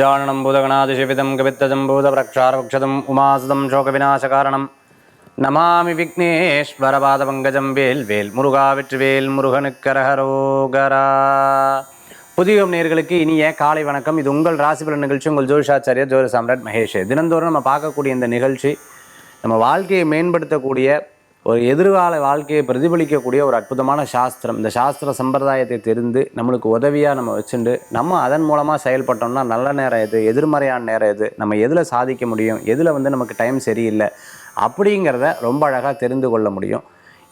गजाननं भूतगणादिशिवितं कवित्तजम्बूतप्रक्षारवक्षदम् उमासुदं शोकविनाशकारणं நமாமி விக்னேஸ்வரபாதபங்கஜம் வேல் வேல் முருகா வெற்றிவேல் முருகனுக்கரஹரோகரா புதியம் நேர்களுக்கு இனிய காலை வணக்கம் இது உங்கள் ராசிபலன் நிகழ்ச்சி உங்கள் ஜோதிஷாச்சாரியர் ஜோதி சாம்ராட் மகேஷ் தினந்தோறும் நம்ம பார்க்கக்கூடிய இந்த நிகழ்ச்சி நம்ம வாழ்க்கையை மேம்படுத்தக்கூடிய ஒரு எதிர்கால வாழ்க்கையை பிரதிபலிக்கக்கூடிய ஒரு அற்புதமான சாஸ்திரம். இந்த சாஸ்திர சம்பிரதாயத்தை தெரிந்து நம்மளுக்கு உதவியாக நம்ம வச்சுண்டு நம்ம அதன் மூலமாக செயல்பட்டோம்னா நல்ல நேரம் எது? எதிர்மறையான நேரம் எது? நம்ம எதில் சாதிக்க முடியும்? எதில் வந்து நமக்கு டைம் சரியில்லை? அப்படிங்கிறத ரொம்ப அழகாக தெரிந்து கொள்ள முடியும்.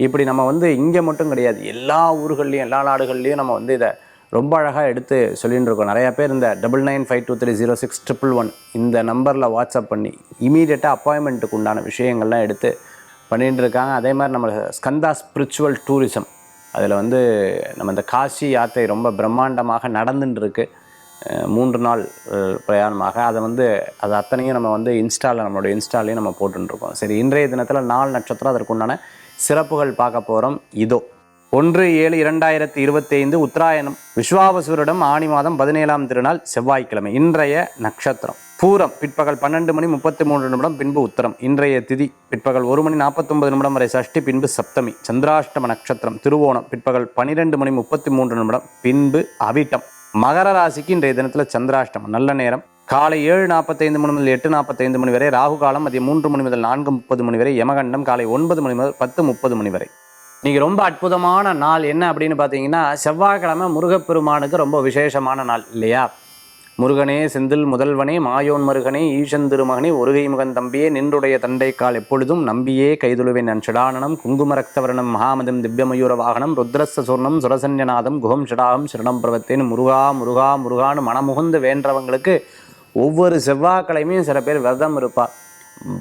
இப்படி நம்ம வந்து இங்கே மட்டும் கிடையாது. எல்லா ஊர்கள்லேயும் எல்லா நாடுகள்லேயும் நம்ம வந்து இதை ரொம்ப அழகாக எடுத்து சொல்லிகிட்டு இருக்கோம். நிறையா பேர் இந்த double nine five two three zero six triple one இந்த நம்பரில் வாட்ஸ்அப் பண்ணி இமீடியட்டாக அப்பாயின்மெண்ட்டுக்கு உண்டான விஷயங்கள்லாம் எடுத்து பண்ணிகிட்டு இருக்காங்க அதே மாதிரி நம்ம ஸ்கந்தா ஸ்பிரிச்சுவல் டூரிசம் அதில் வந்து நம்ம இந்த காசி யாத்திரை ரொம்ப பிரம்மாண்டமாக நடந்துட்டு இருக்கு மூன்று நாள் பிரயாணமாக. அதை வந்து அது அத்தனையும் நம்ம வந்து இன்ஸ்டாவில் நம்மளோட இன்ஸ்டாலையும் நம்ம போட்டுருக்கோம் சரி இன்றைய தினத்தில் நாலு நட்சத்திரம் அதற்குண்டான சிறப்புகள் பார்க்க போகிறோம் இதோ ஒன்று ஏழு இரண்டாயிரத்தி இருபத்தி ஐந்து உத்தராயணம். விஸ்வாவசுவரிடம் ஆணி மாதம் பதினேழாம் திருநாள் செவ்வாய்க்கிழமை. இன்றைய நட்சத்திரம். பூரம் பிற்பகல் பன்னெண்டு மணி முப்பத்தி மூன்று நிமிடம் பின்பு உத்தரம். இன்றைய திதி பிற்பகல் ஒரு மணி நாற்பத்தொன்பது நிமிடம் வரை சஷ்டி பின்பு சப்தமி. சந்திராஷ்டம நட்சத்திரம் திருவோணம் பிற்பகல் பன்னிரெண்டு மணி முப்பத்தி மூன்று நிமிடம் பின்பு அவிட்டம். மகர ராசிக்கு இன்றைய தினத்தில் சந்திராஷ்டமம். நல்ல நேரம். காலை ஏழு நாற்பத்தைந்து மணி முதல் எட்டு நாற்பத்தைந்து மணி வரை ராகு காலம் மதியம் மூன்று மணி முதல் நான்கு முப்பது மணி வரை யமகண்டம் காலை ஒன்பது மணி முதல் பத்து முப்பது மணி வரை. இன்னைக்கு ரொம்ப அற்புதமான நாள் என்ன அப்படின்னு பார்த்தீங்கன்னா செவ்வாய்க்கிழமை முருகப்பெருமானுக்கு ரொம்ப விசேஷமான நாள் இல்லையா? முருகனே செந்தில் முதல்வனே மாயோன் மருகனே ஈசன் திருமகனே ஒருகை முகன் தம்பியே நின்றுடைய தண்டை கால் எப்பொழுதும் நம்பியே கைதுழுவேன் நன் ஷடானனம் குங்குமரக்தவரணம் மகாமதம் திவ்யமயூர வாகனம் ருத்ரஸ்த சொர்ணம் சுரசன்யநாதம் குகம் ஷடாகம் சரணம் பிரவத்தேன் முருகா முருகா முருகான்னு மனமுகுந்து வேண்டவங்களுக்கு ஒவ்வொரு செவ்வாய்க்கிழமையும் சில பேர் விரதம் இருப்பாள்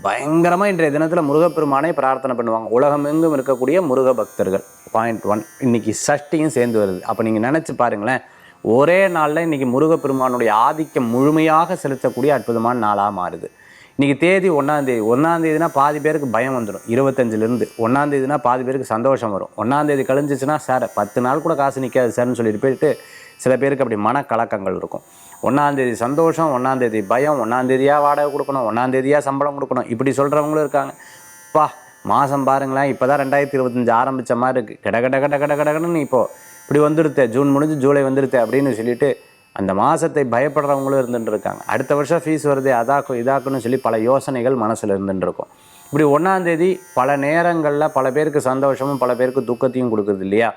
பயங்கரமாக இன்றைய தினத்தில் முருகப்பெருமானை பிரார்த்தனை பண்ணுவாங்க. உலகமெங்கும் இருக்கக்கூடிய முருக பக்தர்கள் பாயிண்ட் ஒன் இன்னைக்கு சஷ்டியும் சேர்ந்து வருது. அப்போ நீங்கள் நினச்சி பாருங்களேன் ஒரே நாளில் இன்னைக்கு முருகப்பெருமானுடைய ஆதிக்கம் முழுமையாக செலுத்தக்கூடிய அற்புதமான நாளாக மாறுது. இன்றைக்கி தேதி ஒன்றாந்தேதி ஒன்றாந்தேதினா பாதி பேருக்கு பயம் வந்துடும் இருபத்தஞ்சிலேருந்து. ஒன்றாந்தேதினா பாதி பேருக்கு சந்தோஷம் வரும். ஒன்றாந்தேதி கழிஞ்சிச்சுன்னா சார் பத்து நாள் கூட காசு நிற்காது சார்னு சொல்லிட்டு போயிட்டு சில பேருக்கு அப்படி மனக்கலக்கங்கள் இருக்கும். ஒன்றாந்தேதி சந்தோஷம் ஒன்றாந்தேதி பயம் ஒன்றாந்தேதியாக வாடகை கொடுக்கணும் ஒன்றாந்தேதியாக சம்பளம் கொடுக்கணும். இப்படி சொல்கிறவங்களும் இருக்காங்க. பா மாதம் பாருங்களேன். இப்போ தான் ரெண்டாயிரத்தி இருபத்தஞ்சு ஆரம்பித்த மாதிரி இருக்குது கட கட கிட கிட கடன்னு இப்போது இப்படி வந்துடுத்தே ஜூன் முடிஞ்சு ஜூலை வந்துடுத்தே அப்படின்னு சொல்லிட்டு அந்த மாதத்தை பயப்படுறவங்களும் இருந்துட்டு இருக்காங்க அடுத்த வருஷம் ஃபீஸ் வருது அதாக்கும் இதாக்குன்னு சொல்லி பல யோசனைகள் மனசில் இருந்துட்டுருக்கும். இப்படி ஒன்றாந்தேதி பல நேரங்களில் பல பேருக்கு சந்தோஷமும் பல பேருக்கு துக்கத்தையும் கொடுக்குறது இல்லையா?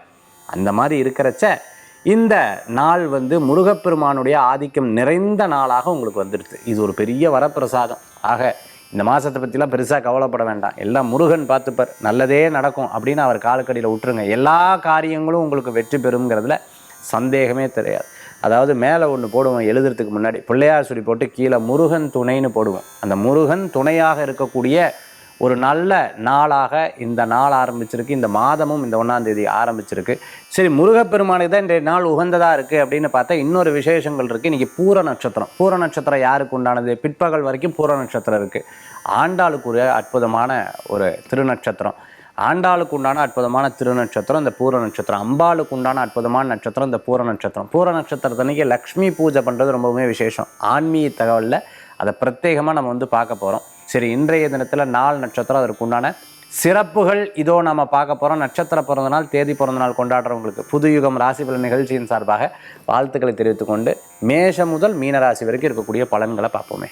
அந்த மாதிரி இருக்கிறச்ச இந்த நாள் வந்து முருகப்பெருமானுடைய ஆதிக்கம் நிறைந்த நாளாக உங்களுக்கு வந்துடுது. இது ஒரு பெரிய வரப்பிரசாதம். ஆக இந்த மாதத்தை பற்றிலாம் பெருசாக கவலைப்பட வேண்டாம். எல்லாம் முருகன் பார்த்துப்பார். நல்லதே நடக்கும் அப்படின்னு அவர் காலுக்கடியில் விட்டுருங்க. எல்லா காரியங்களும் உங்களுக்கு வெற்றி பெறுங்கிறதுல சந்தேகமே தெரியாது. அதாவது மேலே ஒன்று போடுவோம் எழுதுறதுக்கு முன்னாடி. பிள்ளையார் சுடி போட்டு கீழே முருகன் துணைன்னு போடுவோம் அந்த முருகன் துணையாக இருக்கக்கூடிய ஒரு நல்ல நாளாக இந்த நாள் ஆரம்பிச்சிருக்கு. இந்த மாதமும் இந்த ஒன்றாம் தேதி ஆரம்பிச்சிருக்கு. சரி முருகப்பெருமானுக்கு தான் இன்றைய நாள் உகந்ததாக இருக்குது அப்படின்னு பார்த்தா இன்னொரு விசேஷங்கள் இருக்குது இன்றைக்கி பூர நட்சத்திரம். பூர நட்சத்திரம் யாருக்கு உண்டானது? பிற்பகல் வரைக்கும் பூர நட்சத்திரம் இருக்குது ஆண்டாளுக்குரிய அற்புதமான ஒரு திருநட்சத்திரம். ஆண்டாளுக்கு உண்டான அற்புதமான திருநட்சத்திரம் இந்த பூர நட்சத்திரம். அம்பாளுக்கு உண்டான அற்புதமான நட்சத்திரம் இந்த பூர நட்சத்திரம். பூர நட்சத்திரத்தன்னைக்கு லக்ஷ்மி பூஜை பண்ணுறது ரொம்பவுமே விசேஷம். ஆன்மீக தகவலில் அதை பிரத்யேகமாக நம்ம வந்து பார்க்க போகிறோம் சரி இன்றைய தினத்தில் நாலு நட்சத்திரம் அதற்கு உண்டான சிறப்புகள் இதோ நம்ம பார்க்க போகிறோம் நட்சத்திர பிறந்தநாள் தேதி பிறந்த நாள் கொண்டாடுறவங்களுக்கு புதுயுகம் ராசி பலன் நிகழ்ச்சியின் சார்பாக வாழ்த்துக்களை தெரிவித்துக்கொண்டு மேஷம் முதல் மீனராசி வரைக்கும் இருக்கக்கூடிய பலன்களை பார்ப்போமே.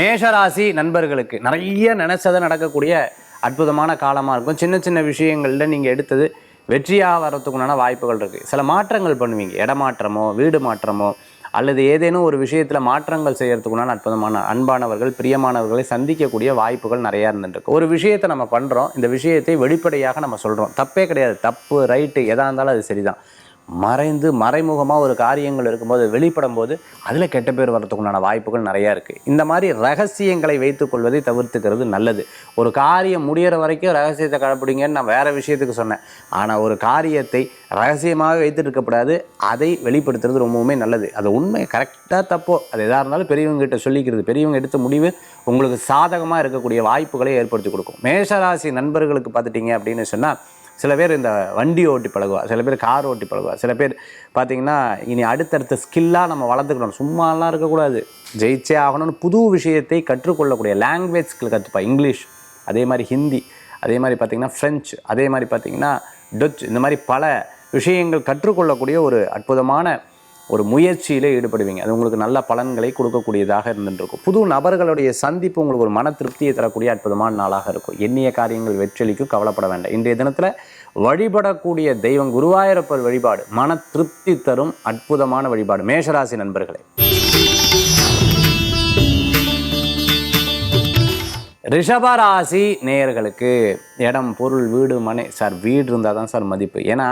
மேஷராசி நண்பர்களுக்கு நிறைய நினைச்சதை நடக்கக்கூடிய அற்புதமான காலமாக இருக்கும். சின்ன சின்ன விஷயங்களில் நீங்கள் எடுத்தது வெற்றியாக வர்றதுக்குண்டான வாய்ப்புகள் இருக்குது சில மாற்றங்கள் பண்ணுவீங்க. இடமாற்றமோ வீடு மாற்றமோ அல்லது ஏதேனும் ஒரு விஷயத்தில் மாற்றங்கள் செய்யறதுக்குண்டான அற்புதமான அன்பானவர்கள் பிரியமானவர்களை சந்திக்கக்கூடிய வாய்ப்புகள் நிறையா இருந்துருக்கு ஒரு விஷயத்தை நம்ம பண்ணுறோம் இந்த விஷயத்தை வெளிப்படையாக நம்ம சொல்கிறோம் தப்பே கிடையாது. தப்பு ரைட்டு எதாக இருந்தாலும் அது சரிதான். மறைந்து மறைமுகமாக ஒரு காரியங்கள் இருக்கும்போது வெளிப்படும் போது அதில் கெட்ட பேர் வர்றதுக்குண்டான வாய்ப்புகள் நிறையா இருக்குது இந்த மாதிரி ரகசியங்களை வைத்துக்கொள்வதை தவிர்த்துக்கிறது நல்லது. ஒரு காரியம் முடியிற வரைக்கும் ரகசியத்தை கடைப்பிடிங்கன்னு நான் வேறு விஷயத்துக்கு சொன்னேன். ஆனால் ஒரு காரியத்தை ரகசியமாக வைத்துட்டு இருக்கக்கூடாது அதை வெளிப்படுத்துறது ரொம்பவுமே நல்லது. அது உண்மை கரெக்டாக தப்போ அது எதாக இருந்தாலும் பெரியவங்ககிட்ட சொல்லிக்கிறது பெரியவங்க எடுத்த முடிவு உங்களுக்கு சாதகமாக இருக்கக்கூடிய வாய்ப்புகளை ஏற்படுத்தி கொடுக்கும். மேஷராசி நண்பர்களுக்கு பார்த்துட்டிங்க அப்படின்னு சொன்னால் சில பேர் இந்த வண்டி ஓட்டி பழகுவா சில பேர் கார் ஓட்டி பழகுவா. சில பேர் பார்த்திங்கன்னா இனி அடுத்தடுத்த ஸ்கில்லாக நம்ம வளர்த்துக்கணும். சும்மாலாம் இருக்கக்கூடாது. ஜெயிச்சே ஆகணும்னு புது விஷயத்தை கற்றுக்கொள்ளக்கூடிய லாங்குவேஜ் ஸ்கில் கற்றுப்பா இங்கிலீஷ் அதே மாதிரி ஹிந்தி அதே மாதிரி பார்த்தீங்கன்னா ஃப்ரெஞ்சு அதே மாதிரி பார்த்திங்கன்னா டச் இந்த மாதிரி பல விஷயங்கள் கற்றுக்கொள்ளக்கூடிய ஒரு அற்புதமான ஒரு முயற்சியில் ஈடுபடுவீங்க. அது உங்களுக்கு நல்ல பலன்களை கொடுக்கக்கூடியதாக இருந்துருக்கும் புது நபர்களுடைய சந்திப்பு உங்களுக்கு ஒரு மன திருப்தியை தரக்கூடிய அற்புதமான நாளாக இருக்கும். எண்ணிய காரியங்கள் வெற்றளிக்கும் கவலைப்பட வேண்டாம். இன்றைய தினத்தில் வழிபடக்கூடிய தெய்வம் குருவாயூரப்பர் வழிபாடு மன திருப்தி தரும் அற்புதமான வழிபாடு. மேஷராசி நண்பர்களே. ரிஷபராசி நேயர்களுக்கு இடம் பொருள் வீடு மனை சார் வீடு இருந்தால் தான் சார் மதிப்பு. ஏன்னா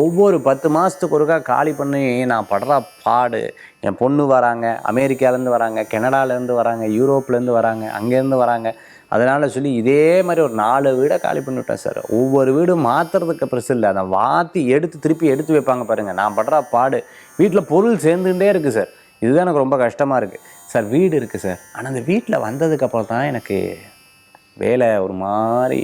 ஒவ்வொரு பத்து மாதத்துக்கு ஒருக்கா காலி பண்ணி நான் படுற பாடு. என் பொண்ணு வராங்க அமெரிக்காலேருந்து வராங்க கனடாலேருந்து வராங்க யூரோப்லேருந்து வராங்க அங்கேருந்து வராங்க. அதனால் சொல்லி இதே மாதிரி ஒரு நாலு வீடை காலி பண்ணிவிட்டேன் சார். ஒவ்வொரு வீடும் மாற்றுறதுக்கு பிரச்சனை இல்லை. அதை வாத்தி எடுத்து திருப்பி எடுத்து வைப்பாங்க பாருங்கள் நான் படுற பாடு. வீட்டில் பொருள் சேர்ந்துகிட்டே இருக்குது சார். இதுதான் எனக்கு ரொம்ப கஷ்டமாக இருக்குது சார் வீடு இருக்குது சார். ஆனால் அந்த வீட்டில் வந்ததுக்கப்புறம் தான் எனக்கு வேலை ஒரு மாதிரி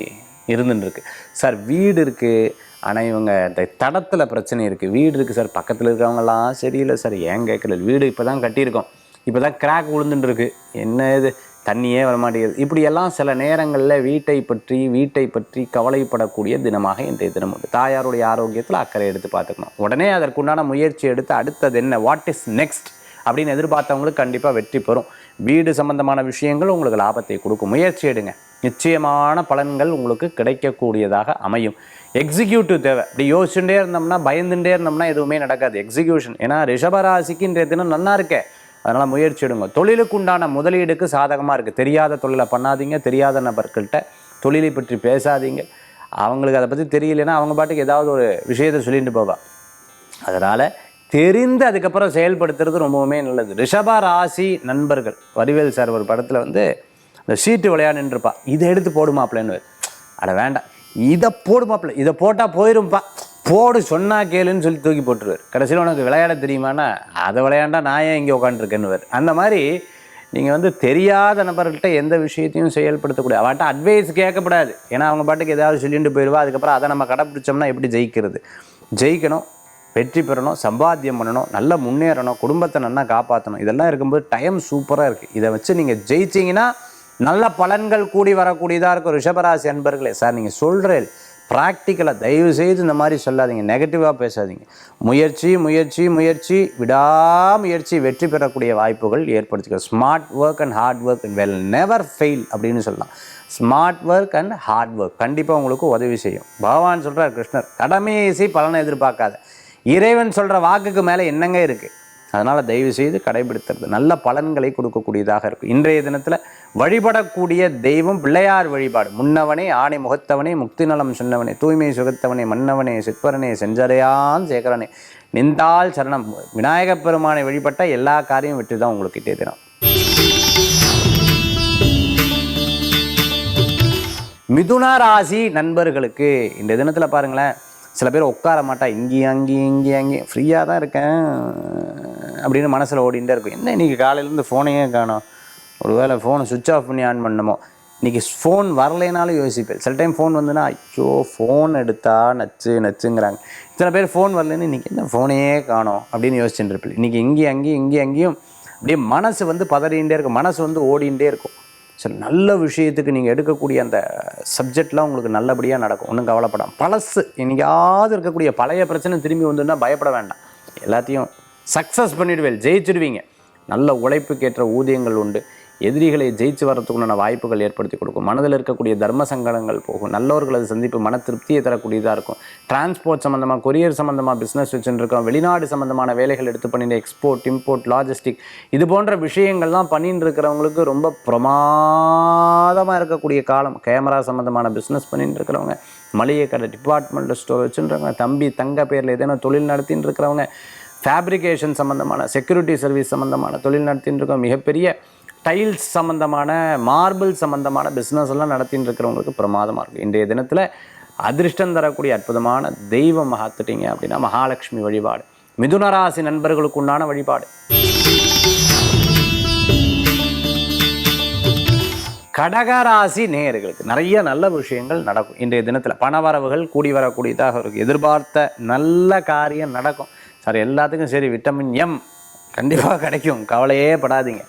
இருந்துட்டுருக்கு சார் வீடு இருக்குது ஆனால் இவங்க இந்த தடத்தில் பிரச்சனை இருக்குது வீடு இருக்குது சார். பக்கத்தில் இருக்கிறவங்களாம் சரியில்லை சார். ஏன் கேட்கல வீடு இப்போ தான் கட்டியிருக்கோம். இப்போ தான் கிராக் விழுந்துட்டு இருக்கு என்ன இது? தண்ணியே வர மாட்டேங்குது இப்படியெல்லாம் சில நேரங்களில் வீட்டை பற்றி வீட்டை பற்றி கவலைப்படக்கூடிய தினமாக இன்றைய தினம் உண்டு. தாயாருடைய ஆரோக்கியத்தில் அக்கறை எடுத்து பார்த்துக்கணும். உடனே அதற்குண்டான முயற்சி எடுத்து அடுத்தது என்ன? வாட் இஸ் நெக்ஸ்ட் அப்படின்னு எதிர்பார்த்தவங்களுக்கு கண்டிப்பாக வெற்றி பெறும். வீடு சம்பந்தமான விஷயங்கள் உங்களுக்கு லாபத்தை கொடுக்கும். முயற்சி எடுங்க. நிச்சயமான பலன்கள் உங்களுக்கு கிடைக்கக்கூடியதாக அமையும். எக்ஸிக்யூட்டிவ் தேவை. இப்படி யோசிச்சுட்டே இருந்தோம்னா பயந்துட்டே இருந்தோம்னா எதுவுமே நடக்காது. எக்ஸிக்யூஷன் ஏன்னா ரிஷபராசிக்கு இன்றைய தினம் நல்லா இருக்கே. அதனால் முயற்சி எடுங்க. தொழிலுக்கு உண்டான முதலீடுக்கு சாதகமாக இருக்குது தெரியாத தொழிலை பண்ணாதீங்க. தெரியாத நபர்கள்கிட்ட தொழிலை பற்றி பேசாதீங்க. அவங்களுக்கு அதை பற்றி தெரியலன்னா அவங்க பாட்டுக்கு ஏதாவது ஒரு விஷயத்தை சொல்லிட்டு போவா. அதனால் தெரிந்து அதுக்கப்புறம் செயல்படுத்துறது ரொம்பவுமே நல்லது. ரிஷபா ராசி நண்பர்கள் வடிவேல் சார் ஒரு படத்தில் வந்து அந்த சீட்டு விளையாண்டுன்னு இதை எடுத்து போடுமாப்லன்னு அட வேண்டாம். இதை போடுமாப்பிள்ள இதை போட்டால் போயிரும்ப்பா போடு சொன்னா கேளுன்னு சொல்லி தூக்கி போட்டுருவார். கடைசியில் உனக்கு விளையாட தெரியுமானா அதை விளையாண்டா நான் ஏன் இங்கே உட்காந்துருக்கேன்னுவார் அந்த மாதிரி நீங்கள் வந்து தெரியாத நபர்கள்ட்ட எந்த விஷயத்தையும் செயல்படுத்தக்கூடாது. அவட்ட அட்வைஸ் கேட்கக்கூடாது ஏன்னா அவங்க பாட்டுக்கு ஏதாவது சொல்லிட்டு போயிடுவா அதுக்கப்புறம் அதை நம்ம கடைப்பிடிச்சோம்னா எப்படி ஜெயிக்கிறது? ஜெயிக்கணும். வெற்றி பெறணும் சம்பாத்தியம் பண்ணணும் நல்லா முன்னேறணும் குடும்பத்தை நல்லா காப்பாற்றணும் இதெல்லாம் இருக்கும்போது டைம் சூப்பராக இருக்குது இதை வச்சு நீங்கள் ஜெயிச்சிங்கன்னா நல்ல பலன்கள் கூடி வரக்கூடியதாக இருக்கும் ரிஷபராசி அன்பர்களே. சார் நீங்கள் சொல்கிறேன் ப்ராக்டிக்கலாக தயவு செய்து இந்த மாதிரி சொல்லாதீங்க. நெகட்டிவாக பேசாதீங்க. முயற்சி முயற்சி முயற்சி விடாமுயற்சி வெற்றி பெறக்கூடிய வாய்ப்புகள் ஏற்படுத்திக்க. Smart work and hard work and well never fail அப்படின்னு சொல்லலாம். Smart work and hard work கண்டிப்பாக உங்களுக்கு உதவி செய்யும். பகவான் சொல்கிறார் கிருஷ்ணர் கடமையை இசை பலனை எதிர்பார்க்காத. இறைவன் சொல்கிற வாக்குக்கு மேலே என்னங்க இருக்குது அதனால் தயவு செய்து கடைபிடித்துறது. நல்ல பலன்களை கொடுக்கக்கூடியதாக இருக்கும். இன்றைய தினத்தில் வழிபடக்கூடிய தெய்வம் பிள்ளையார் வழிபாடு. முன்னவனே ஆணை முகத்தவனே முக்தி நலம் சொன்னவனே தூய்மை சுகத்தவனே மன்னவனே சிற்பரனே செஞ்சரையான் சேகரனே. நின்றால் சரணம். விநாயகப் பெருமானை வழிபட்ட எல்லா காரியம் வெற்றி தான் உங்களுக்கு இன்றைய தினம். மிதுன ராசி நண்பர்களுக்கு இந்த தினத்தில் பாருங்களேன். சில பேர் உட்கார மாட்டா இங்கேயும் அங்கேயும் இங்கேயும் அங்கேயும். ஃப்ரீயாக தான் இருக்கேன் அப்படின்னு மனசில் ஓடிண்டே இருக்கும். என்ன இன்றைக்கி காலையிலேருந்து ஃபோனையே காணோம்? ஒருவேளை ஃபோனை சுவிட்ச் ஆஃப் பண்ணி ஆன் பண்ணணுமோ? இன்றைக்கி ஃபோன் வரலைனாலும் யோசிப்பேன். சில டைம் ஃபோன் வந்துன்னா ஐயோ ஃபோன் எடுத்தா நச்சு நச்சுங்கிறாங்க. இத்தனை பேர் ஃபோன் வரலன்னு இன்றைக்கி என்ன ஃபோனையே காணும் அப்படின்னு யோசிச்சுட்டு இருப்பேன். இன்றைக்கி இங்கேயும் அங்கேயும் இங்கேயும் அங்கேயும் அப்படியே மனசு வந்து பதறிகிட்டே இருக்கும். மனசு வந்து ஓடிகிட்டே இருக்கும். சரி நல்ல விஷயத்துக்கு நீங்கள் எடுக்கக்கூடிய அந்த சப்ஜெக்ட்லாம் உங்களுக்கு நல்லபடியாக நடக்கும். ஒன்றும் கவலைப்படாம. பழசு. என்னைக்காவது இருக்கக்கூடிய பழைய பிரச்சனை திரும்பி வந்துன்னா பயப்பட வேண்டாம். எல்லாத்தையும் சக்ஸஸ் பண்ணிடுவேன் ஜெயிச்சிடுவீங்க. நல்ல உழைப்புக்கேற்ற ஊதியங்கள் உண்டு. எதிரிகளை ஜெயிச்சு வரத்துக்குண்டான வாய்ப்புகள் ஏற்படுத்தி கொடுக்கும். மனதில் இருக்கக்கூடிய தர்ம சங்கடங்கள் போகும். நல்லவர்களது சந்திப்பு மன திருப்தியை தரக்கூடியதாக இருக்கும். டிரான்ஸ்போர்ட் சம்மந்தமாக கொரியர் சம்மந்தமாக பிஸ்னஸ் வச்சுருக்கோம் வெளிநாடு சம்மந்தமான வேலைகள் எடுத்து பண்ணிட்டு எக்ஸ்போர்ட் இம்போர்ட் லாஜிஸ்டிக் இது போன்ற விஷயங்கள்லாம் பண்ணிட்டு இருக்கிறவங்களுக்கு ரொம்ப பிரமாதமாக இருக்கக்கூடிய காலம். கேமரா சம்மந்தமான பிஸ்னஸ் பண்ணிட்டு இருக்கிறவங்க மளிகை கடை டிபார்ட்மெண்ட் ஸ்டோர் வச்சுருக்கவங்க தம்பி தங்க பேரில் ஏதேனும் தொழில் நடத்தின்னு இருக்கிறவங்க ஃபேப்ரிகேஷன் சம்மந்தமான செக்யூரிட்டி சர்வீஸ் சம்மந்தமான தொழில் நடத்தின்னு இருக்கோம் மிகப்பெரிய டைல்ஸ் சம்மந்தமான மார்பிள் சம்மந்தமான பிஸ்னஸ் எல்லாம் நடத்தின்னு இருக்கிறவங்களுக்கு பிரமாதமாக இருக்கும் இன்றைய தினத்தில் அதிர்ஷ்டம் தரக்கூடிய அற்புதமான தெய்வம் மகாத்துட்டீங்க அப்படின்னா மகாலட்சுமி வழிபாடு. மிதுனராசி நண்பர்களுக்கு உண்டான வழிபாடு. கடகராசி நேயர்களுக்கு நிறைய நல்ல விஷயங்கள் நடக்கும் இன்றைய தினத்தில். பணவரவுகள் கூடி வரக்கூடியதாக இருக்கும் எதிர்பார்த்த நல்ல காரியம் நடக்கும். சார் எல்லாத்துக்கும் சரி விட்டமின் எம் கண்டிப்பாக கிடைக்கும். கவலையே படாதீங்க.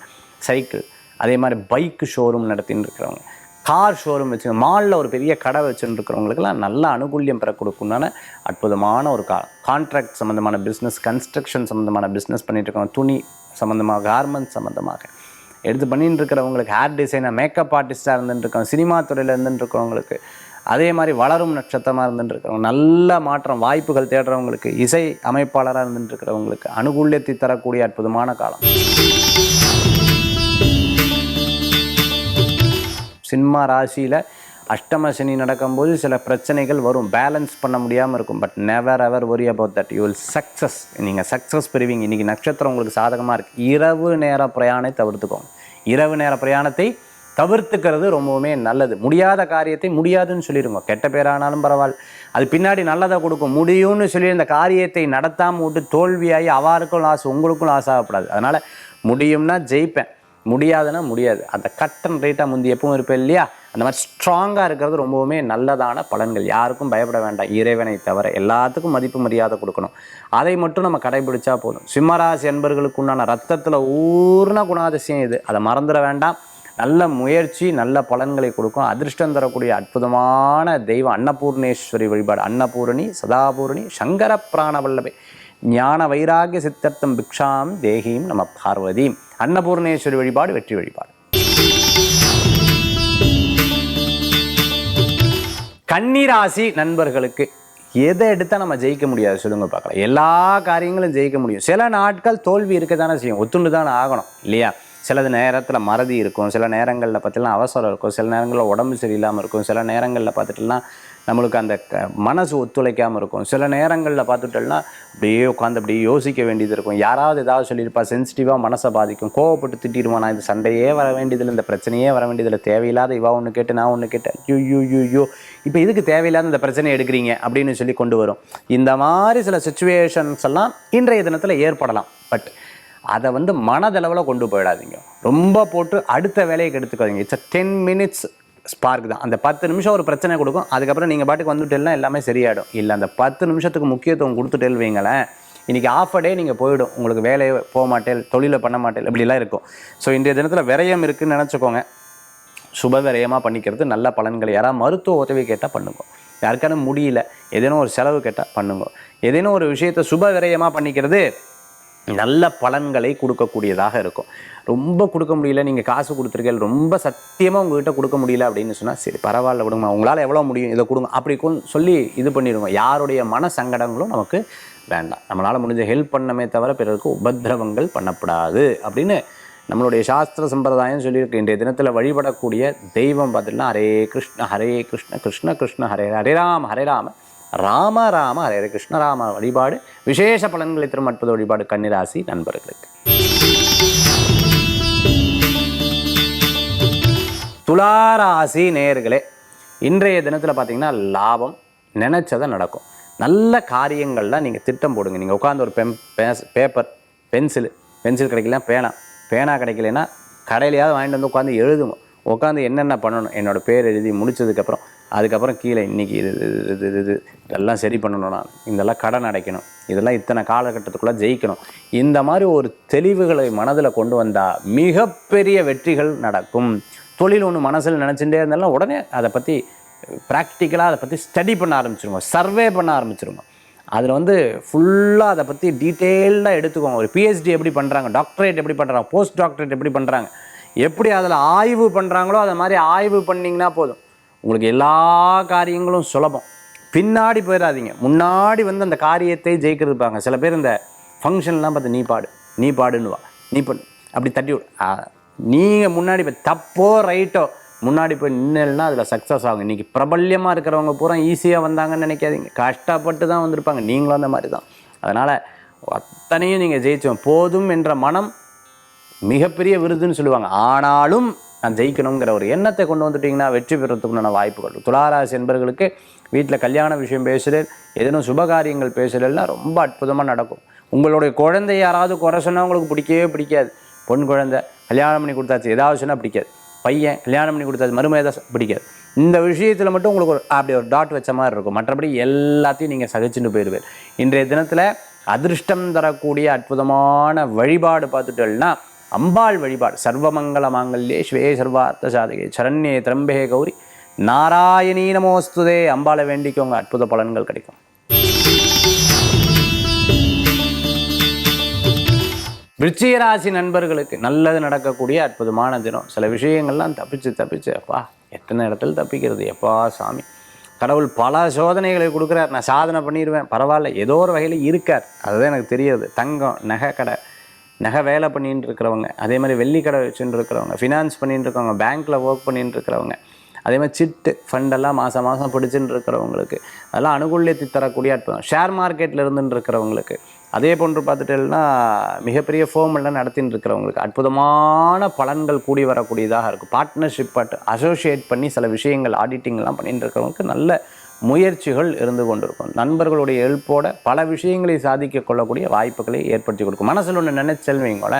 சைக்கிள் அதே மாதிரி பைக்கு ஷோரூம் நடத்தின்னு இருக்கிறவங்க. கார் ஷோரூம் வச்சு மாலில் ஒரு பெரிய கடை வச்சுட்டு இருக்கிறவங்களுக்கெல்லாம் நல்ல அனுகூல்யம் பெற கொடுக்குண்டான அற்புதமான ஒரு கா கான்ட்ராக்ட் சம்மந்தமான பிஸ்னஸ் கன்ஸ்ட்ரக்ஷன் சம்மந்தமான பிஸ்னஸ் பண்ணிகிட்டு இருக்கவங்க. துணி சம்மந்தமாக கார்மெண்ட் சம்மந்தமாக எடுத்து பண்ணிட்டு இருக்கிறவங்களுக்கு ஹேர் டிசைனாக மேக்கப் ஆர்டிஸ்ட்டாக இருந்துட்டுருக்கோம் சினிமா துறையில் இருந்துட்டுருக்கிறவங்களுக்கு அதே மாதிரி வளரும் நட்சத்திரமாக இருந்துட்டுருக்கிறவங்க நல்ல மாற்றம் வாய்ப்புகள் தேடுறவங்களுக்கு இசை அமைப்பாளராக இருந்துட்டுருக்கிறவங்களுக்கு அனுகூல்யத்தை தரக்கூடிய அற்புதமான காலம். சிம்ம ராசியில் அஷ்டம சனி நடக்கும்போது சில பிரச்சனைகள் வரும். பேலன்ஸ் பண்ண முடியாமல் இருக்கும். But never ever worry about that you will success நீங்கள் சக்ஸஸ் பெறுவீங்க. இன்றைக்கி நட்சத்திரம் உங்களுக்கு சாதகமாக இருக்குது இரவு நேர பிரயாணத்தை தவிர்த்துக்கோங்க. இரவு நேர பிரயாணத்தை தவிர்த்துக்கிறது ரொம்பவுமே நல்லது. முடியாத காரியத்தை முடியாதுன்னு சொல்லிடுங்க கெட்ட பேரானாலும் பரவாயில்ல. அது பின்னாடி நல்லதை கொடுக்கும். முடியும்னு சொல்லி இந்த காரியத்தை நடத்தாமல் விட்டு தோல்வியாகி அவாருக்கும் லாஸ் உங்களுக்கும் லாஸ் ஆகக்கூடாது. அதனால் முடியும்னா ஜெயிப்பேன். முடியாதுன்னா முடியாது. அந்த கட்டன் ரேட்டாக முந்தி எப்பவும் இருப்பேன் இல்லையா? அந்த மாதிரி ஸ்ட்ராங்காக இருக்கிறது ரொம்பவுமே நல்லதான பலன்கள். யாருக்கும் பயப்பட வேண்டாம். இறைவனை தவிர எல்லாத்துக்கும் மதிப்பு மரியாதை கொடுக்கணும். அதை மட்டும் நம்ம கடைபிடிச்சா போதும். சிம்மராசி என்பர்களுக்கு உண்டான ரத்தத்தில் ஊர்ன குணாதிசயம் இது. அதை மறந்துட வேண்டாம். நல்ல முயற்சி நல்ல பலன்களை கொடுக்கும். அதிர்ஷ்டம் தரக்கூடிய அற்புதமான தெய்வம். அன்னபூர்ணேஸ்வரி வழிபாடு. அன்னபூரணி சதாபூரணி சங்கர பிராணவல்லபை ஞான வைராகிய சித்தர்த்தம் பிக்ஷாம் தேகியும் நம்ம பார்வதி அன்னபூர்ணேஸ்வரி வழிபாடு வெற்றி வழிபாடு. கன்னிராசி நண்பர்களுக்கு எதை எடுத்தால் நம்ம ஜெயிக்க முடியாது சொல்லுங்க பார்க்கலாம். எல்லா காரியங்களும் ஜெயிக்க முடியும். சில நாட்கள் தோல்வி இருக்க தானே செய்யும். ஒத்துண்டு தானே ஆகணும் இல்லையா? சிலது நேரத்தில் மறதி இருக்கும். சில நேரங்களில் பார்த்தீங்கன்னா அவசரம் இருக்கும். சில நேரங்களில் உடம்பு சரியில்லாமல் இருக்கும். சில நேரங்களில் பார்த்துட்டுனா நம்மளுக்கு அந்த க மனசு ஒத்துழைக்காமல் இருக்கும். சில நேரங்களில் பார்த்துட்டோம்னா அப்படியே உட்காந்து அப்படியே யோசிக்க வேண்டியது இருக்கும். யாராவது ஏதாவது சொல்லியிருப்பா சென்சிட்டிவாக மனசை பாதிக்கும். கோவப்பட்டு திட்டிடுவான் நான் இந்த சண்டையே வர வேண்டியதில்லை. இந்த பிரச்சனையே வர வேண்டியதில்லை. தேவையில்லாத இவா ஒன்று கேட்டு நான் ஒன்று கேட்டேன் யூ யூ யூ யூ இப்போ இதுக்கு தேவையில்லாத இந்த பிரச்சனையை எடுக்கிறீங்க? அப்படின்னு சொல்லி கொண்டு வரும். இந்த மாதிரி சில சுச்சுவேஷன்ஸ் எல்லாம் இன்றைய தினத்தில் ஏற்படலாம். பட் அதை வந்து மனதளவில் கொண்டு போயிடாதீங்க. ரொம்ப போட்டு அடுத்த வேலையை கெடுத்துக்காதீங்க. It's a ten minutes spark தான். அந்த பத்து நிமிஷம் ஒரு பிரச்சனை கொடுக்கும். அதுக்கப்புறம் நீங்கள் பாட்டுக்கு வந்துட்டேன்னா எல்லாமே சரியாயிடும். இல்லை அந்த பத்து நிமிஷத்துக்கு முக்கியத்துவம் கொடுத்துட்டேன்னு வைங்களேன் இன்றைக்கி ஆஃப் டே நீங்கள் போயிடும். உங்களுக்கு வேலையை போக மாட்டேன் தொழிலை பண்ண மாட்டேன் இப்படிலாம் இருக்கும். ஸோ இன்றைய தினத்தில் விரயம் இருக்குதுன்னு நினச்சிக்கோங்க. சுப விரயமாக பண்ணிக்கிறது நல்ல பலன்கள் யாராவது மருத்துவ உதவி கேட்டால் பண்ணுங்க. யாருக்கான முடியல ஏதேனும் ஒரு செலவு கேட்டால் பண்ணுங்க. ஏதேனும் ஒரு விஷயத்தை சுப விரயமாக பண்ணிக்கிறது நல்ல பலன்களை கொடுக்கக்கூடியதாக இருக்கும். ரொம்ப கொடுக்க முடியல நீங்கள் காசு கொடுத்துருக்கீங்க ரொம்ப சத்தியமாக உங்ககிட்ட கொடுக்க முடியல அப்படின்னு சொன்னால் சரி பரவாயில்ல விடுங்க உங்களால் எவ்வளோ முடியும் இதை கொடுங்க அப்படி சொல்லி இது பண்ணிடுங்க. யாருடைய மன சங்கடங்களும் நமக்கு வேண்டாம். நம்மளால் முடிஞ்ச ஹெல்ப் பண்ணமே தவிர பிறருக்கு உபத்திரவங்கள் பண்ணப்படாது அப்படின்னு நம்மளுடைய சாஸ்திர சம்பிரதாயம் சொல்லியிருக்கு. இன்றைய தினத்தில் வழிபடக்கூடிய தெய்வம் பார்த்தீங்கன்னா ஹரே கிருஷ்ண ஹரே கிருஷ்ண கிருஷ்ண கிருஷ்ண ஹரே ஹரே ராம் ஹரே ராம. ராம ராம ஹரே கிருஷ்ண ராம வழிபாடு. விசேஷ பலன்களை தரும் அற்புத வழிபாடு கன்னிராசி நண்பர்களுக்கு. துளாராசி நேர்களே இன்றைய தினத்தில் பார்த்தீங்கன்னா லாபம் நினைச்சதை நடக்கும். நல்ல காரியங்கள்லாம் நீங்கள் திட்டம் போடுங்க. நீங்கள் உட்காந்து ஒரு பெம் பேப்பர் பென்சில் பென்சில் கிடைக்கல பேனா பேனா கிடைக்கலன்னா கடையிலையாவது வாங்கிட்டு வந்து உட்காந்து எழுதுங்க. உட்காந்து என்னென்ன பண்ணணும் என்னோடய பேர் எழுதி முடிச்சதுக்கப்புறம் அதுக்கப்புறம் கீழே இன்னைக்கு இது இது இது இது இது இதெல்லாம் சரி பண்ணணும் நான். இதெல்லாம் கடன் அடைக்கணும். இதெல்லாம் இத்தனை காலகட்டத்துக்குள்ளே ஜெயிக்கணும். இந்த மாதிரி ஒரு தெளிவுகளை மனதில் கொண்டு வந்தால் மிகப்பெரிய வெற்றிகள் நடக்கும். தொழில் ஒன்று மனசில் நினச்சிட்டே இருந்தாலும் உடனே அதை பற்றி ப்ராக்டிக்கலாக அதை பற்றி ஸ்டடி பண்ண ஆரம்பிச்சிருங்க. சர்வே பண்ண ஆரம்பிச்சிருங்க. அதில் வந்து ஃபுல்லாக அதை பற்றி டீட்டெயில்டாக எடுத்துக்கோங்க. ஒரு பிஹெச்டி எப்படி பண்ணுறாங்க டாக்டரேட் எப்படி பண்ணுறாங்க போஸ்ட் டாக்டரேட் எப்படி பண்ணுறாங்க எப்படி அதில் ஆய்வு பண்ணுறாங்களோ அதை மாதிரி ஆய்வு பண்ணிங்கன்னா போதும். உங்களுக்கு எல்லா காரியங்களும் சுலபம். பின்னாடி போயிடாதீங்க முன்னாடி வந்து அந்த காரியத்தை ஜெயிக்கிறது இருப்பாங்க சில பேர் இந்த ஃபங்க்ஷன்லாம் பார்த்து நீ பாடு நீ பாடுன்னுவா நீ பண்ணு அப்படி தட்டி விடு. நீங்கள் முன்னாடி போய் தப்போ ரைட்டோ முன்னாடி போய் நின்றுனா அதில் சக்ஸஸ் ஆகும். இன்றைக்கி பிரபல்யமாக இருக்கிறவங்க பூரா ஈஸியாக வந்தாங்கன்னு நினைக்காதீங்க. கஷ்டப்பட்டு தான் வந்திருப்பாங்க. நீங்களும் அந்த மாதிரி தான். அதனால் அத்தனையும் நீங்கள் ஜெயிச்சோம். போதும் என்ற மனம் மிகப்பெரிய விருதுன்னு சொல்லுவாங்க. ஆனாலும் நான் ஜெயிக்கணுங்கிற ஒரு எண்ணத்தை கொண்டு வந்துட்டிங்கன்னா வெற்றி பெறத்துக்குண்டான வாய்ப்புகள் துளாராசி என்பர்களுக்கு வீட்டில் கல்யாண விஷயம் பேசுகிறேன் ஏதேனும் சுபகாரியங்கள் பேசுகிறேன்னா ரொம்ப அற்புதமாக நடக்கும். உங்களுடைய குழந்தை யாராவது குறை சொன்னால் உங்களுக்கு பிடிக்கவே பிடிக்காது. பொன் குழந்தை கல்யாணம் பண்ணி கொடுத்தாச்சு ஏதாவது சொன்னால் பிடிக்காது. பையன் கல்யாணம் பண்ணி கொடுத்தாச்சு மருமையை ஏதாவது பிடிக்காது. இந்த விஷயத்தில் மட்டும் உங்களுக்கு ஒரு அப்படி ஒரு டாட் வச்ச மாதிரி இருக்கும். மற்றபடி எல்லாத்தையும் நீங்கள் சகிச்சுட்டு போயிடுவேன் இன்றைய தினத்தில் அதிர்ஷ்டம் தரக்கூடிய அற்புதமான வழிபாடு பார்த்துட்டோம்னா அம்பாள் வழிபாடு. சர்வமங்கல மாங்கல்யே ஸ்வே சர்வார்த்த சாதகே. சரண்யே திரம்பே கௌரி. நாராயணீ நமோஸ்துதே. அம்பாளை வேண்டிக்கோங்க. அற்புத பலன்கள் கிடைக்கும். விருச்சிக ராசி நண்பர்களுக்கு நல்லது நடக்கக்கூடிய அற்புதமான தினம். சில விஷயங்கள்லாம் தப்பிச்சு தப்பிச்சு அப்பா எத்தனை இடத்துல தப்பிக்கிறது? எப்பா சாமி. கடவுள் பல சோதனைகளை கொடுக்குறார். நான் சாதனை பண்ணிடுவேன் பரவாயில்ல. ஏதோ ஒரு வகையில் இருக்கார். அதுதான் எனக்கு தெரியுது. தங்கம் நகை கடை நகை வேலை பண்ணிட்டு இருக்கிறவங்க அதே மாதிரி வெள்ளிக்கடை வச்சுட்டு இருக்கிறவங்க ஃபினான்ஸ் பண்ணிட்டு இருக்கிறவங்க பேங்க்கில் ஒர்க் பண்ணிட்டு இருக்கிறவங்க அதே மாதிரி சிட்டு ஃபண்டெல்லாம் மாதம் மாதம் பிடிச்சிட்டு இருக்கிறவங்களுக்கு அதெல்லாம் அனுகூலியத்தை தரக்கூடிய அற்புதம். ஷேர் மார்க்கெட்டில் இருந்துட்டு இருக்கிறவங்களுக்கு அதே போன்று பார்த்துட்டேன்னா மிகப்பெரிய ஃபோம் எல்லாம் நடத்திட்டு இருக்கிறவங்களுக்கு அற்புதமான பலன்கள் கூடி வரக்கூடியதாக இருக்கும். பார்ட்னர்ஷிப் பட் அசோசியேட் பண்ணி சில விஷயங்கள் ஆடிட்டிங்லாம் பண்ணிட்டு இருக்கிறவங்களுக்கு நல்ல முயற்சிகள் இருந்து கொண்டிருக்கும். நண்பர்களுடைய ஹெல்ப்போட பல விஷயங்களை சாதிக்க கொள்ளக்கூடிய வாய்ப்புகளை ஏற்படுத்தி கொடுக்கும். மனசில் ஒன்று நினைச்சல் கூட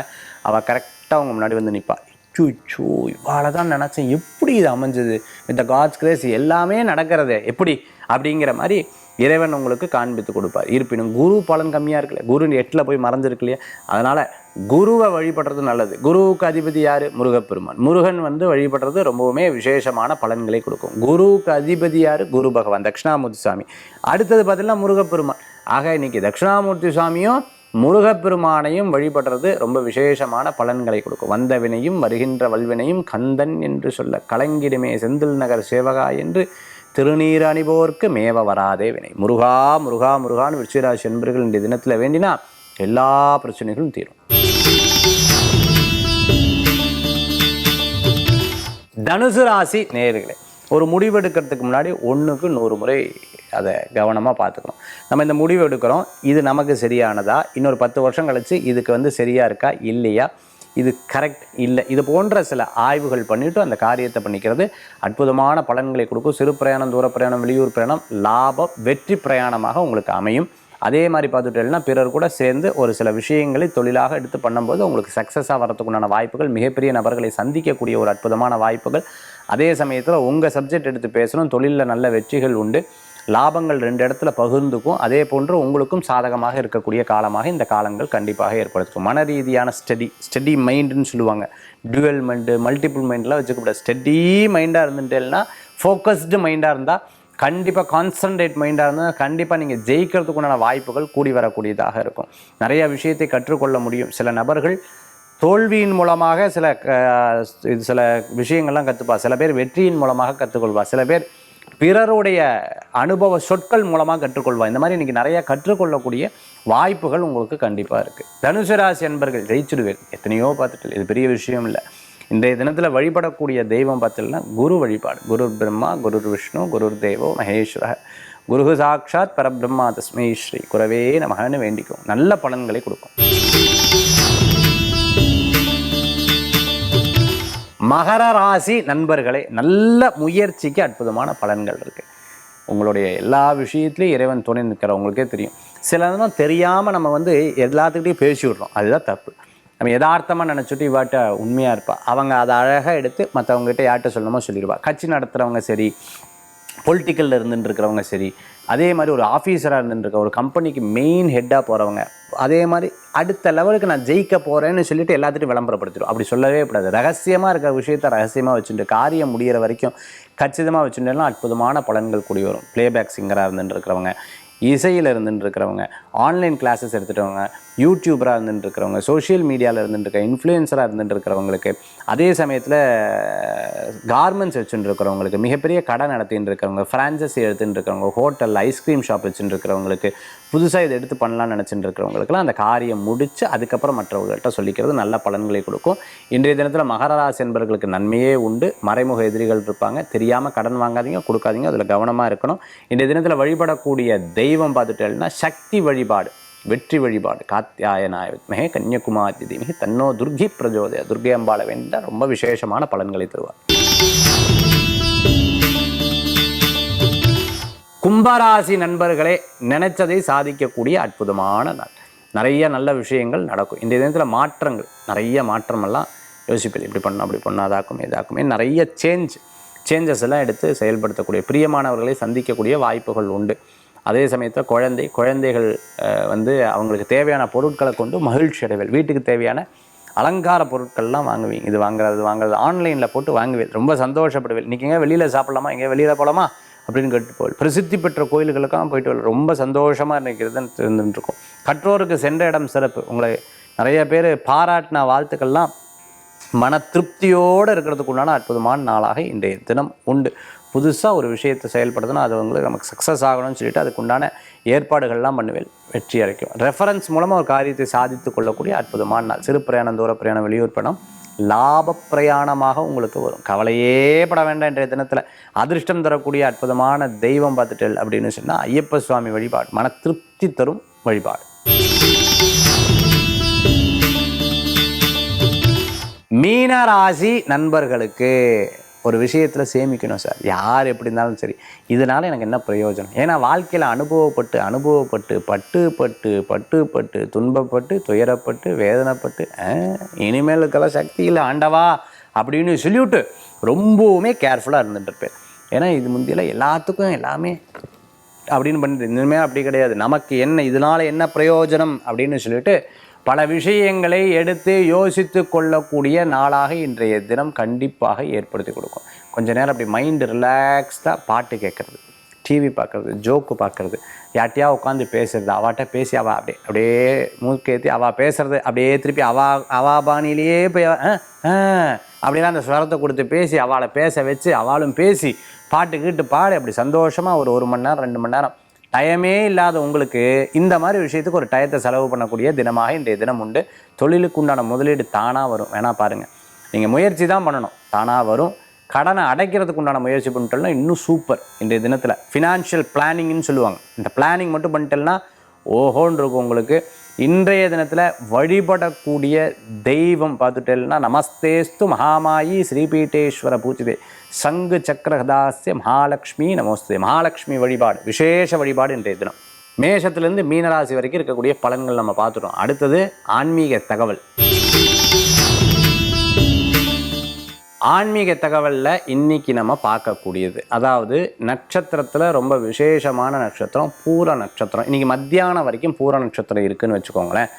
அவள் கரெக்டாக அவங்க முன்னாடி வந்து நிற்பாள் சூச்சோ இவாளை தான் நினச்சேன். எப்படி இது அமைஞ்சது? வித் த காட்ஸ் கிரேஸ் எல்லாமே நடக்கிறது. எப்படி? அப்படிங்கிற மாதிரி இறைவன் உங்களுக்கு காண்பித்து கொடுப்பார். இருப்பினும் குரு பலன் கம்மியாக இருக்குல்ல குரு எட்டில் போய் மறைஞ்சிருக்கு இல்லையா? அதனால் குருவை வழிபடுறது நல்லது. குருவுக்கு அதிபதி யார்? முருகப்பெருமான். முருகன் வந்து வழிபடுறது ரொம்பவுமே விசேஷமான பலன்களை கொடுக்கும். குருவுக்கு அதிபதி யார்? குரு பகவான் தட்சிணாமூர்த்தி சுவாமி அடுத்தது பார்த்தீங்கன்னா முருகப்பெருமான். ஆக இன்னைக்கு தட்சிணாமூர்த்தி சுவாமியும் முருகப்பெருமானையும் வழிபடுறது ரொம்ப விசேஷமான பலன்களை கொடுக்கும். வந்த வினையும் வருகின்ற வல்வினையும் கந்தன் என்று சொல்ல கலங்கிடுமே செந்தில் நகர் சேவகா என்று திருநீர் அணிபோர்க்கு மேவ வராதே வினை. முருகா முருகா முருகான்னு விருச்சிராசி என்பர்கள் இந்த தினத்தில் வேண்டினா எல்லா பிரச்சனைகளும் தீரும். தனுசு ராசி நேர்களே ஒரு முடிவு எடுக்கிறதுக்கு முன்னாடி ஒன்றுக்கு நூறு முறை அதை கவனமாக பார்த்துக்கணும். நம்ம இந்த முடிவு எடுக்கிறோம் இது நமக்கு சரியானதா? இன்னொரு பத்து வருஷம் கழித்து இதுக்கு வந்து சரியாக இருக்கா? இல்லையா? இது கரெக்ட் இல்லை. இது போன்ற சில ஆய்வுகள் பண்ணிவிட்டு அந்த காரியத்தை பண்ணிக்கிறது அற்புதமான பலன்களை கொடுக்கும். சிறு பிரயாணம் தூர பிரயாணம் வெளியூர் பிரயாணம் லாபம் வெற்றி பிரயாணமாக உங்களுக்கு அமையும். அதே மாதிரி பார்த்துட்டேன்னா பிறர் கூட சேர்ந்து ஒரு சில விஷயங்களை தொழிலாக எடுத்து பண்ணும்போது உங்களுக்கு சக்ஸஸாக வரதுக்குண்டான வாய்ப்புகள் மிகப்பெரிய நபர்களை சந்திக்கக்கூடிய ஒரு அற்புதமான வாய்ப்புகள். அதே சமயத்தில் உங்கள் சப்ஜெக்ட் எடுத்து பேசணும் தொழிலில் நல்ல வெற்றிகள் உண்டு. லாபங்கள் ரெண்டு இடத்துல பகிர்ந்துக்கும். அதே போன்று உங்களுக்கும் சாதகமாக இருக்கக்கூடிய காலமாக இந்த காலங்கள் கண்டிப்பாக ஏற்படுத்தும். மன ரீதியான ஸ்டடி ஸ்டடி மைண்டுன்னு சொல்லுவாங்க. டுவல் மைண்டு மல்டிபிள் மைண்ட்லாம் வச்சுக்கூடாது ஸ்டடி மைண்டாக இருந்துட்டேன்னா ஃபோக்கஸ்டு மைண்டாக இருந்தால் கண்டிப்பாக கான்சன்ட்ரேட் மைண்டாக இருந்தால் கண்டிப்பாக நீங்கள் ஜெயிக்கிறதுக்குண்டான வாய்ப்புகள் கூடி வரக்கூடியதாக இருக்கும். நிறைய விஷயத்தை கற்றுக்கொள்ள முடியும். சில நபர்கள் தோல்வியின் மூலமாக சில இது சில விஷயங்கள்லாம் கற்றுப்பா சில பேர் வெற்றியின் மூலமாக கற்றுக்கொள்வா சில பேர் பிறருடைய அனுபவ சொற்கள் மூலமாக கற்றுக்கொள்வா இந்த மாதிரி இன்றைக்கி நிறையா கற்றுக்கொள்ளக்கூடிய வாய்ப்புகள் உங்களுக்கு கண்டிப்பாக இருக்குது தனுசு ராசி என்பர்கள் ஜெயிச்சிடுவேன் எத்தனையோ பார்த்துட்டு இது பெரிய விஷயம் இல்லை. இன்றைய தினத்தில் வழிபடக்கூடிய தெய்வம் பார்த்தீங்கன்னா குரு வழிபாடு. குரு பிரம்மா குரு விஷ்ணு குரு தேவோ மகேஸ்வர. குரு சாட்சாத் பரபிரம்மா தஸ்மை ஸ்ரீ குரவே நமகன்னு வேண்டிக்கும் நல்ல பலன்களை கொடுக்கும். மகர ராசி நண்பர்களே நல்ல முயற்சிக்கு அற்புதமான பலன்கள் இருக்குது உங்களுடைய எல்லா விஷயத்துலையும் இறைவன் துணை நிற்கிறவங்களுக்கே தெரியும். சில நேரம் தெரியாமல் நம்ம வந்து எல்லாத்துக்கிட்டையும் பேசி விட்றோம். அதுதான் தப்பு. நம்ம யதார்த்தமாக நினச்சிட்டு இவாட்ட உண்மையாக இருப்பாள் அவங்க அதை அழகாக எடுத்து மற்றவங்ககிட்ட யார்கிட்ட சொல்லணுமோ சொல்லிடுவா. கட்சி நடத்துகிறவங்க சரி பொலிட்டிக்கலில் இருந்துட்டு இருக்கிறவங்க சரி அதே மாதிரி ஒரு ஆஃபீஸராக இருந்துருக்க ஒரு கம்பெனிக்கு மெயின் ஹெட்டாக போகிறவங்க அதே மாதிரி அடுத்த லெவலுக்கு நான் ஜெயிக்க போகிறேன்னு சொல்லிட்டு எல்லாத்துட்டும் விளம்பரப்படுத்திடும் அப்படி சொல்லவே கூடாது. ரகசியமாக இருக்கிற விஷயத்த ரகசியமாக வச்சுட்டு காரியம் முடியிற வரைக்கும் கச்சிதமாக வச்சுட்டுலாம் அற்புதமான பலன்கள் கூடி வரும். ப்ளேபேக் சிங்கராக இருந்துட்டு இருக்கிறவங்க இசையில் இருந்துட்டு இருக்கிறவங்க ஆன்லைன் கிளாஸஸ் எடுத்துகிட்டவங்க யூடியூபராக இருந்துட்டு இருக்கிறவங்க சோஷியல் மீடியாவில் இருந்துட்டு இருக்க இன்ஃப்ளூயன்சராக இருந்துட்டு இருக்கிறவங்களுக்கு அதே சமயத்தில் கார்மெண்ட்ஸ் வச்சுட்டு இருக்கிறவங்களுக்கு மிகப்பெரிய கடை நடத்தின்னு இருக்கிறவங்க ஃப்ரான்சஸ் எடுத்துகிட்டு இருக்கிறவங்க ஹோட்டல் ஐஸ்கிரீம் ஷாப் வச்சுட்டு இருக்கிறவங்களுக்கு புதுசாக இதை எடுத்து பண்ணலாம்னு நினச்சிட்டு இருக்கிறவங்களுக்குலாம் அந்த காரியம் முடித்து அதுக்கப்புறம் மற்றவர்கள்ட்ட சொல்லிக்கிறது நல்ல பலன்களை கொடுக்கும். இன்றைய தினத்தில் மகராசி என்பவர்களுக்கு நன்மையே உண்டு. மறைமுக எதிரிகள் இருப்பாங்க. தெரியாமல் கடன் வாங்காதீங்க கொடுக்காதீங்க. அதில் கவனமாக இருக்கணும். இன்றைய தினத்தில் வழிபடக்கூடிய தெய்வம் பார்த்துட்டேன்னா சக்தி வழிபாடு. வெற்றி வழிபாடு. காத்தியாயனாய வித்மகே கன்னியகுமாரி தீமிகி தன்னோ துர்கி பிரஜோதய துர்கை அம்பாளை வேண்டால் ரொம்ப விசேஷமான பலன்களை தருவார். கும்பராசி நண்பர்களே நினைச்சதை சாதிக்கக்கூடிய அற்புதமான நாள். நிறைய நல்ல விஷயங்கள் நடக்கும். இந்த தினத்தில் மாற்றங்கள் நிறைய மாற்றமெல்லாம் யோசிப்பது இப்படி பண்ணும் அப்படி பண்ணால் அதாக்கும் இதாக்குமே நிறைய சேஞ்ச் சேஞ்சஸ் எல்லாம் எடுத்து செயல்படுத்தக்கூடிய பிரியமானவர்களை சந்திக்கக்கூடிய வாய்ப்புகள் உண்டு. அதே சமயத்தில் குழந்தை குழந்தைகள் வந்து அவங்களுக்கு தேவையான பொருட்களை கொண்டு மகிழ்ச்சி அடைவல். வீட்டுக்கு தேவையான அலங்கார பொருட்கள்லாம் வாங்குவீங்க. இது வாங்குறது வாங்குறது. ஆன்லைனில் போட்டு வாங்குவேன் ரொம்ப சந்தோஷப்படுவேன் இன்றைக்கி எங்கே வெளியில் சாப்பிடலாமா? எங்கே வெளியில் போகலாமா அப்படின்னு கேட்டு போவேன் பிரசித்தி பெற்ற கோயில்களுக்கெல்லாம் போயிட்டு வரல ரொம்ப சந்தோஷமாக இருக்கிறது இருந்துட்டு இருக்கும் கற்றோருக்கு சென்ற இடம் சிறப்பு. உங்களை நிறைய பேர் பாராட்டின வாழ்த்துக்கள்லாம் மன திருப்தியோடு இருக்கிறதுக்கு உண்டான அற்புதமான நாளாக இன்றைய தினம் உண்டு. புதுசாக ஒரு விஷயத்தை செயல்படுத்தினா அது உங்களுக்கு நமக்கு சக்ஸஸ் ஆகணும்னு சொல்லிட்டு அதுக்குண்டான ஏற்பாடுகள்லாம் பண்ணுவேன் வெற்றி அளிக்கும் ரெஃபரன்ஸ் மூலமாக ஒரு காரியத்தை சாதித்து கொள்ளக்கூடிய அற்புதமான நாள். சிறு பிரயாணம் தூர பிரயாணம் வெளியூர் படம் லாப பிரயாணமாக உங்களுக்கு வரும். கவலையே பட வேண்டாம் இன்றைய தினத்தில். அதிர்ஷ்டம் தரக்கூடிய அற்புதமான தெய்வம் பார்த்துட்டு அப்படின்னு சொன்னால் ஐயப்ப சுவாமி வழிபாடு மன திருப்தி தரும் வழிபாடு. மீனராசி நண்பர்களுக்கு ஒரு விஷயத்தில் சேமிக்கணும் சார். யார் எப்படி இருந்தாலும் சரி. இதனால் எனக்கு என்ன பிரயோஜனம்? ஏன்னா வாழ்க்கையில் அனுபவப்பட்டு அனுபவப்பட்டு பட்டு பட்டு பட்டு பட்டு துன்பப்பட்டு துயரப்பட்டு வேதனைப்பட்டு ஆ, இனிமேலுக்கெல்லாம் சக்தி இல்லை ஆண்டவா அப்படின்னு சொல்லிவிட்டு ரொம்பவுமே கேர்ஃபுல்லாக இருந்துட்டுருப்பேன் ஏன்னா இது முந்தியெல்லாம் எல்லாத்துக்கும் எல்லாமே அப்படின்னு பண்ணிட்டு இனிமேல் அப்படி கிடையாது. நமக்கு என்ன இதனால் என்ன பிரயோஜனம் அப்படின்னு சொல்லிட்டு பல விஷயங்களை எடுத்து யோசித்து கொள்ளக்கூடிய நாளாக இன்றைய தினம் கண்டிப்பாக ஏற்படுத்தி கொடுக்கும். கொஞ்ச நேரம் அப்படி மைண்டு ரிலாக்ஸ்டாக பாட்டு கேட்குறது டிவி பார்க்குறது ஜோக்கு பார்க்குறது யார்ட்டையா உட்காந்து பேசுறது அவாட்ட பேசி அவள் அப்படியே அப்படியே மூக்கேற்றி அவள் பேசுறது அப்படியே திருப்பி அவா அவா பாணியிலேயே போய் அப்படிலாம் அந்த ஸ்வரத்தை கொடுத்து பேசி அவளை பேச வச்சு அவளும் பேசி பாட்டு கீட்டு பாடு அப்படி சந்தோஷமாக ஒரு ஒரு மணி நேரம் ரெண்டு மணி நேரம் டயமே இல்லாத உங்களுக்கு இந்த மாதிரி விஷயத்துக்கு ஒரு டயத்தை செலவு பண்ணக்கூடிய தினமாக இன்றைய தினம் உண்டு. தொழிலுக்கு உண்டான முதலீடு தானாக வரும். வேணா பாருங்கள் நீங்கள் முயற்சி தான் பண்ணணும். தானாக வரும். கடனை அடைக்கிறதுக்கு உண்டான முயற்சி பண்ணிட்டோம்னா இன்னும் சூப்பர் இன்றைய தினத்தில். ஃபினான்ஷியல் பிளானிங்னு சொல்லுவாங்க. இந்த பிளானிங் மட்டும் பண்ணிட்டோம்னா ஓஹோன்னு இருக்கும் உங்களுக்கு. இன்றைய தினத்தில் வழிபடக்கூடிய தெய்வம் பார்த்துட்டேன்னா நமஸ்தேஸ்து மகாமாயி ஸ்ரீபீட்டேஸ்வர பூஜிதே. சங்கு சக்கரஹதாசிய மகாலட்சுமி நமஸ்தே. மகாலட்சுமி வழிபாடு விசேஷ வழிபாடு இன்றைய தினம். மேஷத்துலேருந்து மீனராசி வரைக்கும் இருக்கக்கூடிய பலன்கள் நம்ம பார்த்துட்டோம். அடுத்தது ஆன்மீக தகவல். ஆன்மீக தகவலில் இன்னைக்கு நம்ம பார்க்கக்கூடியது. அதாவது நட்சத்திரத்தில் ரொம்ப விசேஷமான நட்சத்திரம் பூர நட்சத்திரம். இன்னைக்கு மத்தியானம் வரைக்கும் பூர நட்சத்திரம் இருக்குதுன்னு வச்சுக்கோங்களேன்.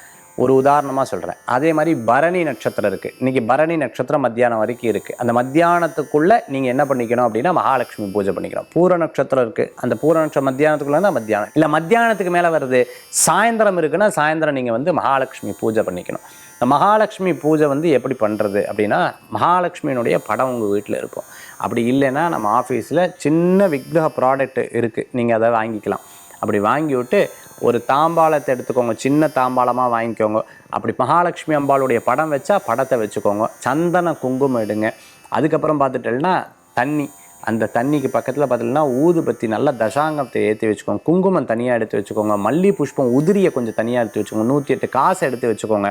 ஒரு உதாரணமாக சொல்கிறேன் அதே மாதிரி பரணி நட்சத்திரம் இருக்குது இன்றைக்கி பரணி நட்சத்திரம் மத்தியானம் வரைக்கும் இருக்குது அந்த மத்தியானத்துக்குள்ளே நீங்கள் என்ன பண்ணிக்கணும் அப்படின்னா மகாலட்சுமி பூஜை பண்ணிக்கணும். பூர நட்சத்திரம் இருக்குது அந்த பூர நட்சத்திரம் மத்தியானத்துக்குள்ளே தான் மத்தியானம். இல்லை மத்தியானத்துக்கு மேலே வருது. சாயந்தரம் இருக்குன்னா சாயந்தரம் நீங்கள் வந்து மகாலட்சுமி பூஜை பண்ணிக்கணும். இந்த மகாலட்சுமி பூஜை வந்து எப்படி பண்ணுறது அப்படின்னா மகாலட்சுமியினுடைய படம் உங்கள் வீட்டில் இருக்கும். அப்படி இல்லைன்னா நம்ம ஆஃபீஸில் சின்ன விக்ரக ப்ராடக்ட் இருக்குது நீங்கள் அதை வாங்கிக்கலாம். அப்படி வாங்கி விட்டு ஒரு தாம்பாளத்தை எடுத்துக்கோங்க. சின்ன தாம்பாளமாக வாங்கிக்கோங்க. அப்படி மகாலட்சுமி அம்பாளுடைய படம் வச்சா படத்தை வச்சுக்கோங்க. சந்தன குங்குமம் எடுங்க. அதுக்கப்புறம் பார்த்துட்டேன்னா தண்ணி. அந்த தண்ணிக்கு பக்கத்தில் பார்த்தீங்கன்னா ஊதுபத்தி நல்லா தசாங்கத்தை ஏற்றி வச்சுக்கோங்க. குங்குமம் தனியாக எடுத்து வச்சுக்கோங்க. மல்லி புஷ்பம் உதிரியை கொஞ்சம் தனியாக எடுத்து வச்சுக்கோங்க. நூற்றி எட்டு காசை எடுத்து வச்சுக்கோங்க.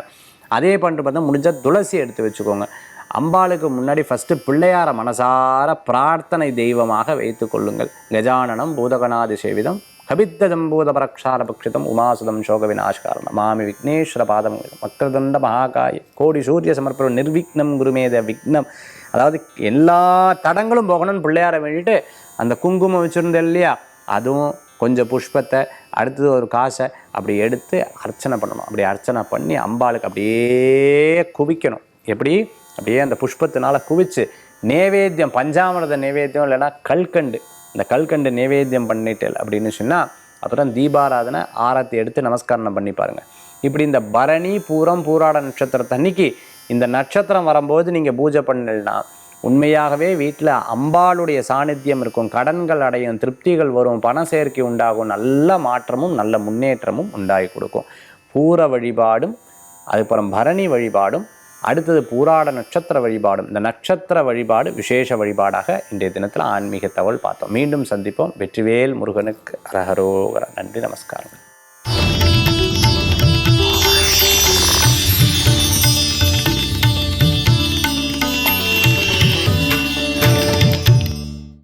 அதே பண்ணிட்டு பார்த்தா முடிஞ்சால் துளசி எடுத்து வச்சுக்கோங்க. அம்பாளுக்கு முன்னாடி ஃபஸ்ட்டு பிள்ளையார மனசார பிரார்த்தனை தெய்வமாக வைத்து கொள்ளுங்கள். கஜானனம் பூதகணாதி சேவிதம் கபித்தஜம்பூத பரக்ஷார பக்ஷிதம் உமாசுதம் சோக விநாஷ்காரணம் மாமி விக்னேஸ்வர பாதம் மக்கரதண்ட மகாகாய கோடி சூரிய சமர்ப்பணம் நிர்விக்னம் குருமேத விக்னம். அதாவது எல்லா தடங்களும் போகணும்னு பிள்ளையார வேண்டிட்டு அந்த குங்குமம் வச்சுருந்தேன் இல்லையா? அதுவும் கொஞ்சம் புஷ்பத்தை அடுத்தது ஒரு காசை அப்படி எடுத்து அர்ச்சனை பண்ணணும். அப்படி அர்ச்சனை பண்ணி அம்பாளுக்கு அப்படியே குவிக்கணும். எப்படி? அப்படியே அந்த புஷ்பத்தினால் குவிச்சு நேவேத்தியம் பஞ்சாமிரத நைவேத்தியம் இல்லைன்னா கல்கண்டு. இந்த கல்கண்டு நைவேத்தியம் பண்ணிட்டேன் அப்படின்னு சொன்னால் அப்புறம் தீபாராதனை ஆரத்தி எடுத்து நமஸ்காரம் பண்ணி பாருங்க. இப்படி இந்த பரணி பூரம் பூராட நட்சத்திரத்தன்னைக்கு இந்த நட்சத்திரம் வரும்போது நீங்கள் பூஜை பண்ணலன்னா உண்மையாகவே வீட்டில் அம்பாளுடைய சாநித்தியம் இருக்கும் கடன்கள் அடையும் திருப்திகள் வரும் பண சேர்க்கை உண்டாகும் நல்ல மாற்றமும் நல்ல முன்னேற்றமும் உண்டாகி கொடுக்கும். பூர வழிபாடும் அதுக்கப்புறம் பரணி வழிபாடும் அடுத்தது பூராட நட்சத்திர வழிபாடும். இந்த நட்சத்திர வழிபாடு விசேஷ வழிபாடாக இன்றைய தினத்தில் ஆன்மீக தகவல் பார்த்தோம். மீண்டும் சந்திப்போம். வெற்றிவேல் முருகனுக்கு அரஹரோகர. நன்றி நமஸ்காரம்